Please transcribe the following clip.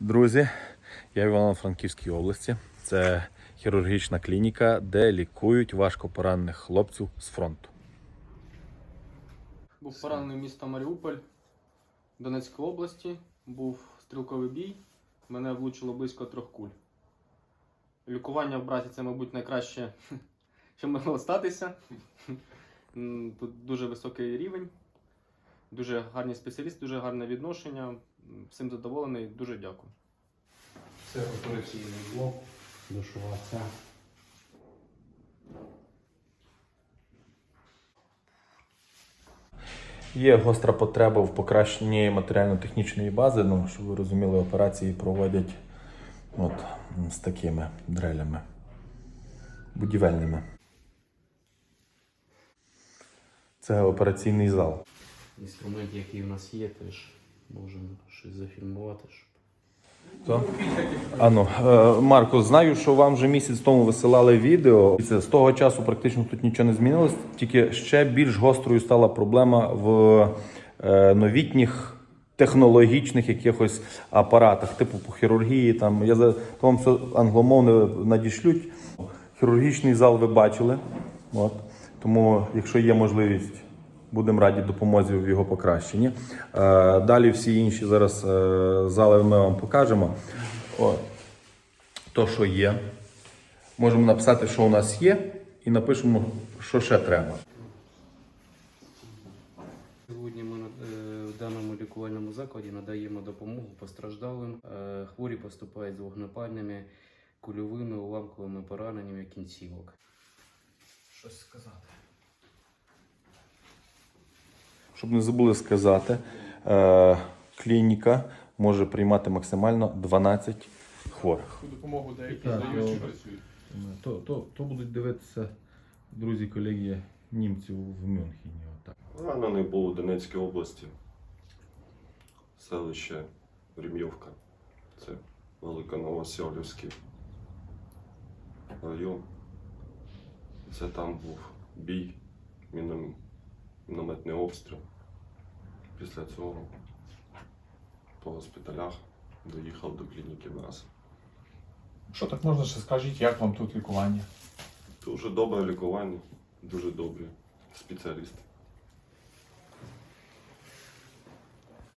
Друзі, я в Івано-Франківській області. Це хірургічна клініка, де лікують важкопоранених хлопців з фронту. Був поранений місто Маріуполь Донецької області. Був стрілковий бій. Мене влучило близько трьох куль. Лікування в браті це, мабуть, найкраще, що могло статися. Тут дуже високий рівень, дуже гарні спеціалісти, дуже гарне відношення. Всім задоволений, дуже дякую. Це операційний блок, душова ця. Є гостра потреба в покращенні матеріально-технічної бази. Ну, щоб ви розуміли, операції проводять от, з такими дрелями будівельними. Це операційний зал. Інструмент, який в нас є, теж можемо щось зафільмувати. щоб То? Ану, е, Марко, знаю, що вам вже місяць тому висилали відео. І це з того часу практично тут нічого не змінилось. Тільки ще більш гострою стала проблема в е, новітніх технологічних якихось апаратах, типу по хірургії. Там я за то вам все англомовне надішлють. Хірургічний зал ви бачили. От. Тому, якщо є можливість, будемо раді допомозі в його покращенні. Е, далі всі інші зараз е, зали ми вам покажемо. О, то, що є. Можемо написати, що у нас є, і напишемо, що ще треба. Сьогодні ми е, в даному лікувальному закладі надаємо допомогу постраждалим. Хворі поступають з вогнепальними, кульовими, уламковими пораненнями кінцівок. Щось сказати. Щоб не забули сказати, е, клініка може приймати максимально 12 хворих. допомогу деякі здають працюють. То, то, то будуть дивитися друзі, колеги німців в Мюнхені. Ранений був у Донецькій області, селище Рім'йовка. Це Великоновосьолівський район. Це там був бій, міном- мінометний обстріл. Після цього по госпіталях доїхав до клініки ВАЗ. Що так можна ще скажіть, як вам тут лікування? Дуже добре лікування, дуже добрі спеціалісти.